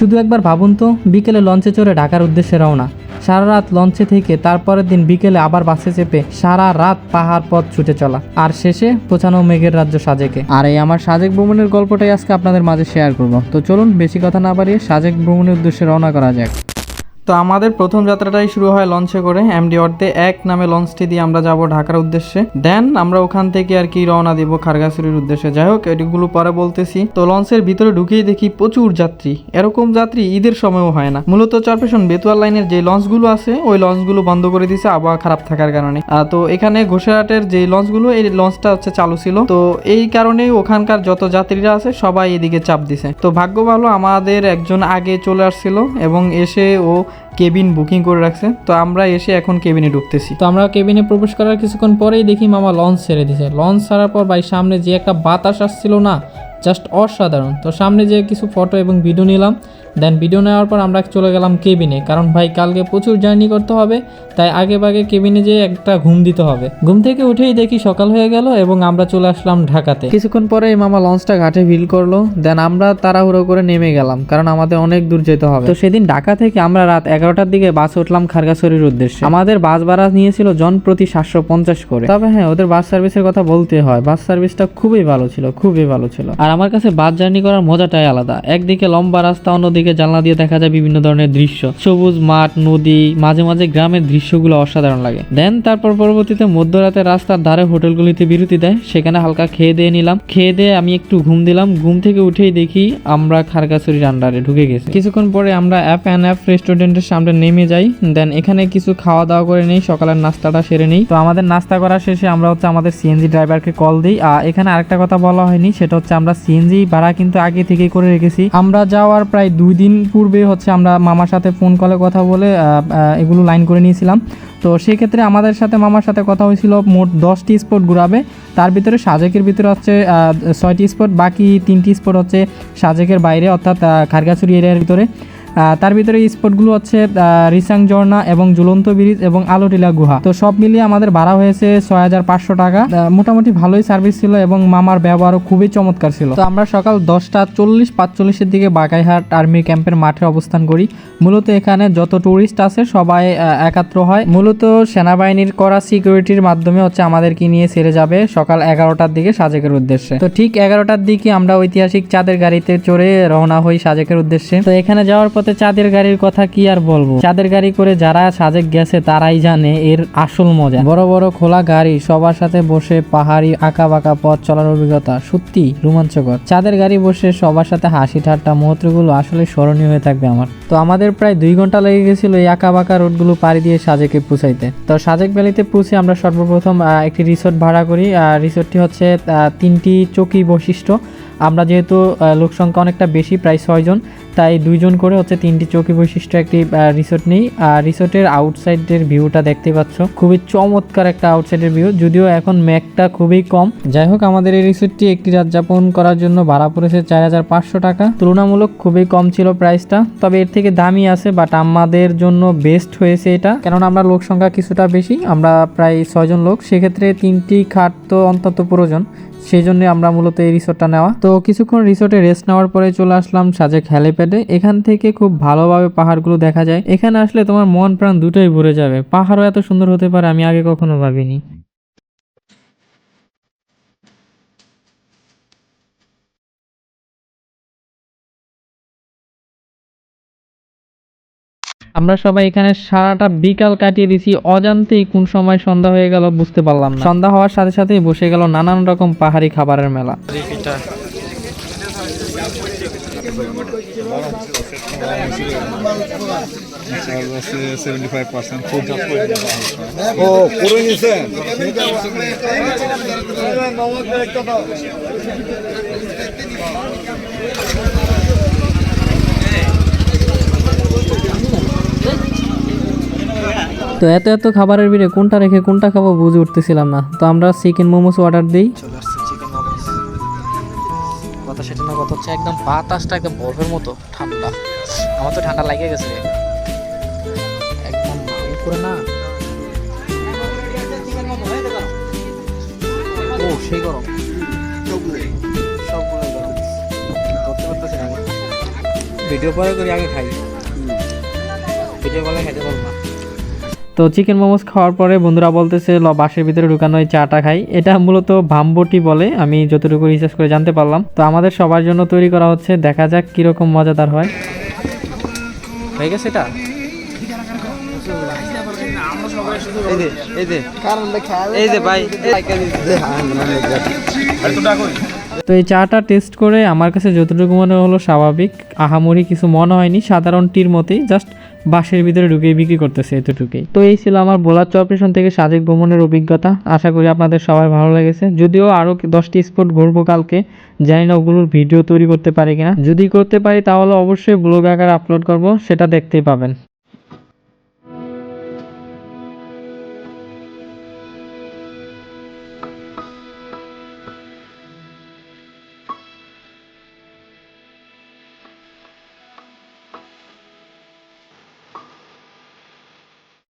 শুধু একবার ভাবুন তো, বিকেলে লঞ্চে চড়ে ঢাকার উদ্দেশ্যে রওনা। সারা রাত লঞ্চে থেকে তারপরের দিন বিকেলে আবার বাসে চেপে সারা রাত পাহাড় পথ ছুটে চলা। আর শেষে পৌঁছানো মেঘের রাজ্য সাজেকে। আর এই আমার সাজেক ভ্রমণের গল্পটাই আজকে আপনাদের মাঝে শেয়ার করব। তো চলুন, বেশি কথা না বাড়িয়ে সাজেক ভ্রমণের উদ্দেশ্যে রওনা করা যাক। তো আমাদের প্রথম যাত্রাটাই শুরু হয় লঞ্চে করে এমডি অর্থে এক নামে লঞ্চটি দিয়ে আমরা যাব ঢাকার উদ্দেশ্যে। দেন আমরা ওখান থেকে আর কি রওনা দিব খারগাছড়ির উদ্দেশ্যে। যাই হোক এটিগুলো পরে বলতেছি। তো লঞ্চের ভিতরে ঢুকেই দেখি প্রচুর যাত্রী। এরকম যাত্রী ঈদের সময়ও হয় না। মূলত চরপেশন বেতুয়ার লাইনের যে লঞ্চগুলো আছে, ওই লঞ্চগুলো বন্ধ করে দিয়েছে আবহাওয়া খারাপ থাকার কারণে। তো এখানে ঘোষাহাটের যে লঞ্চগুলো এই লঞ্চটা হচ্ছে চালু ছিল। তো এই কারণেই ওখানকার যত যাত্রীরা আছে, সবাই এদিকে চাপ দিছে। তো ভাগ্য ভালো আমাদের একজন আগে চলে আসছিল এবং এসে ও কেবিন বুকিং করে রাখছে। তো আমরা এসে এখন কেবিনে ঢুকতেছি। তো আমরা কেবিনে প্রবেশ করার কিছুক্ষণ পরেই দেখি মামা লঞ্চ ছেড়ে দিছে। লঞ্চ ছাড়ার পর ভাই সামনে যে একটা বাতাস আসছিল না জাস্ট অসাধারণ। তো সামনে যে কিছু ফটো এবং ভিডিও নিলাম দেন ভিডিও নেওয়ার পর আমরা চলে গেলাম কেবিনে কারণ ভাই, কালকে প্রচুর জার্নি করতে হবে, তাই আগে ভাগে কেবিনে যেয়ে একটা ঘুম দিতে হবে। ঘুম থেকে উঠেই দেখি সকাল হয়ে গেল এবং আমরা চলে আসলাম ঢাকাতে। কিছুক্ষণ পরে মামা লঞ্চটা ঘাটে ভিল করল দেন আমরা তাড়াহুড়ো করে নেমে গেলাম, কারণ আমাদের অনেক দূর যেতে হবে। তো সেদিন ঢাকা থেকে আমরা রাত এগারোটার দিকে বাস উঠলাম খারগাছড়ির উদ্দেশ্যে। আমাদের বাস ভাড়া নিয়েছিল জন প্রতি সাতশো পঞ্চাশ করে। তবে হ্যাঁ ওদের বাস সার্ভিসের কথা বলতে হয় বাস সার্ভিসটা খুবই ভালো ছিল, খুবই ভালো ছিল। আর আমার কাছে বাস জার্নি করার মজাটাই আলাদা। একদিকে লম্বা রাস্তা, অন্যদিকে জানলা দিয়ে দেখা যায় বিভিন্ন ধরনের দৃশ্য। সবুজ মাঠ, নদী, মাঝে মাঝে গ্রামের দৃশ্যগুলো অসাধারণ লাগে। দেন তারপর পরবর্তীতে মধ্যরাতে রাস্তার ধারে হোটেলগুলিতে বিরতি দেয়। সেখানে হালকা খেয়ে দিয়ে নিলাম। খেয়ে দিয়ে আমি একটু ঘুম দিলাম। ঘুম থেকে উঠেই দেখি আমরা খারগাছড়ির আন্ডারে ঢুকে গেছি। কিছুক্ষণ পরে আমরা অ্যাপ অ্যান্ড অ্যাপ রেস্টুরেন্টের সামনে নেমে যাই। দেন এখানে কিছু খাওয়া দাওয়া করে নেই, সকালের নাস্তাটা সেরে নেই। তো আমাদের নাস্তা করা শেষে আমরা হচ্ছে আমাদের সিএনজি ড্রাইভারকে কল দিই। আর এখানে আরেকটা কথা বলা হয়নি, সেটা হচ্ছে আমরা সিএনজি ভাড়া কিন্তু আগে থেকে করে রেখেছি। আমরা যাওয়ার প্রায় দুই দিন পূর্বে হচ্ছে আমরা মামার সাথে ফোন কলে কথা বলে এগুলো লাইন করে নিয়েছিলাম। তো সেক্ষেত্রে আমাদের সাথে, মামার সাথে কথা হয়েছিল মোট দশটি স্পট ঘুরাবে। তার ভিতরে সাজেকের ভিতরে হচ্ছে ছয়টি স্পট বাকি তিনটি স্পট হচ্ছে সাজেকের বাইরে, অর্থাৎ খারগাছুরি এরিয়ার ভিতরে। তার ভিতরে স্পটগুলো হচ্ছে রিসাং ঝর্ণা এবং ঝুলন্ত ব্রিজ এবং আলোটিলা গুহা। তো সব মিলিয়ে আমাদের ভাড়া হয়েছে ছয় হাজার পাঁচশো টাকা। মোটামুটি ভালোই সার্ভিস ছিল এবং মামার ব্যবহারও খুবই চমৎকার ছিল। তো আমরা সকাল দশটা চল্লিশ, পাঁচচল্লিশের দিকে বাগাইহাট আর্মি ক্যাম্পের মাঠে অবস্থান করি। মূলত এখানে যত টুরিস্ট আছে সবাই একাত্র হয়। মূলত সেনাবাহিনীর করা সিকিউরিটির মাধ্যমে হচ্ছে আমাদেরকে নিয়ে ছেড়ে যাবে সকাল এগারোটার দিকে সাজেকের উদ্দেশ্যে। তো ঠিক এগারোটার দিকে আমরা ঐতিহাসিক চাঁদের গাড়িতে চড়ে রওনা হই সাজেকের উদ্দেশ্যে। তো এখানে যাওয়ার পথে চাঁদের গাড়ির কথা কি আর বলব? চাঁদের গাড়ি করে যারা সাজেক গেছে তারাই জানে এর আসল মজা। বড় বড় খোলা গাড়ি সবার সাথে বসে পাহাড়ি আঁকা বাঁকা পথ চলার অভিজ্ঞতা সত্যি রোমাঞ্চকর। চাঁদের গাড়ি বসে সবার সাথে হাসি ঠাট্টা মুহূর্তগুলো আসলে স্মরণীয় হয়ে থাকবে আমার। তো আমাদের প্রায় দুই ঘণ্টা লেগে গেছিল এই আঁকা বাঁকা রোডগুলো পাড়ি দিয়ে সাজেকে পৌঁছাইতে। তো সাজেক ভ্যালিতে পৌঁছে আমরা সর্বপ্রথম একটি রিসোর্ট ভাড়া করি। আর রিসোর্টটি হচ্ছে তিনটি চকি বৈশিষ্ট্য। আমরা যেহেতু আহ, লোক সংখ্যা অনেকটা বেশি প্রায় ছয়জন তাই দুইজন করে হচ্ছে তিনটি চৌকি বৈশিষ্ট্য, একটি রিসোর্ট নেই। আর রিসোর্টের আউটসাইডের ভিউটা দেখতে পাচ্ছ। খুবই চমৎকার একটা আউটসাইডের ভিউ যদিও এখন ম্যাকটা খুবই কম। যাই হোক, আমাদের এই রিসোর্টটি একটি রাত যাপন করার জন্য ভাড়া পড়েছে চার হাজার পাঁচশো টাকা। তুলনামূলক খুবই কম ছিল প্রাইসটা তবে এর থেকে দামি আছে বাট আমাদের জন্য বেস্ট হয়েছে এটা। কেননা আমরা লোক সংখ্যা কিছুটা বেশি, আমরা প্রায় ছয়জন লোক। সেক্ষেত্রে তিনটি খাট তো অন্তত প্রয়োজন। সেই জন্য আমরা মূলত এই রিসোর্টটা নেওয়া। তো কিছুক্ষণ রিসোর্টে রেস্ট নেওয়ার পরে চলে আসলাম সাজেক হ্যালিপ্যাডে এখান থেকে খুব ভালোভাবে পাহাড়গুলো দেখা যায়। এখানে আসলে তোমার মন প্রাণ দুটোই ভরে যাবে। পাহাড়ও এত সুন্দর হতে পারে, আমি আগে কখনো ভাবিনি। আমরা সবাই এখানে সারাটা বিকাল কাটিয়ে দিছি। অজান্তেই কোন সময় সন্ধ্যা হয়ে গেল বুঝতে পারলাম না। সন্ধ্যা হওয়ার সাথে সাথেই বসে গেল নানান রকম পাহাড়ি খাবারের মেলা। ও, পুরো নিছেন? তো এত এত খাবারের ভিড়ে কোনটা রেখে কোনটা খাব বুঝে উঠতেছিলাম না। তো আমরা চিকেন মোমোস অর্ডার দিই। হচ্ছে একদম বাতাসটা একদম বরফের মতো ঠান্ডা। আমার তো ঠান্ডা লাগে গেছে। একদম উপরে না। ও সেই গরম। ভিডিও পরে করি আগে খাই। ভিডিও কলে খাইতে পারব না। তো চিকেন মোমোস খাওয়ার পরে বন্ধুরা বলতেছে ল বাসের ভিতরে ঢুকানো এই চাটা খাই। এটা মূলত ভাম্বটি বলে আমি যতটুকু রিসার্চ করে জানতে পারলাম। তো আমাদের সবার জন্য তৈরি করা হচ্ছে দেখা যাক কীরকম মজাদার হয়। হয়ে গেছে এটা? এই যে ভাই তো এই চাটা টেস্ট করে আমার কাছে যতটুকু মনে হলো স্বাভাবিক। আহামরি কিছু মনে হয়নি, সাধারণ টির মতেই জাস্ট বাসের ভিতরে ঢুকিয়ে বিক্রি করতেছে এতটুকুই। তো এই ছিল আমার বোলার অপারেশন থেকে সাজেক ভ্রমণের অভিজ্ঞতা। আশা করি আপনাদের সবাই ভালো লেগেছে। যদিও আরও দশটি স্পট ঘুরবো কালকে, জানি না ওগুলোর ভিডিও তৈরি করতে পারি কিনা। যদি করতে পারি তাহলে অবশ্যই ব্লগ আকারে আপলোড করব, সেটা দেখতেই পাবেন।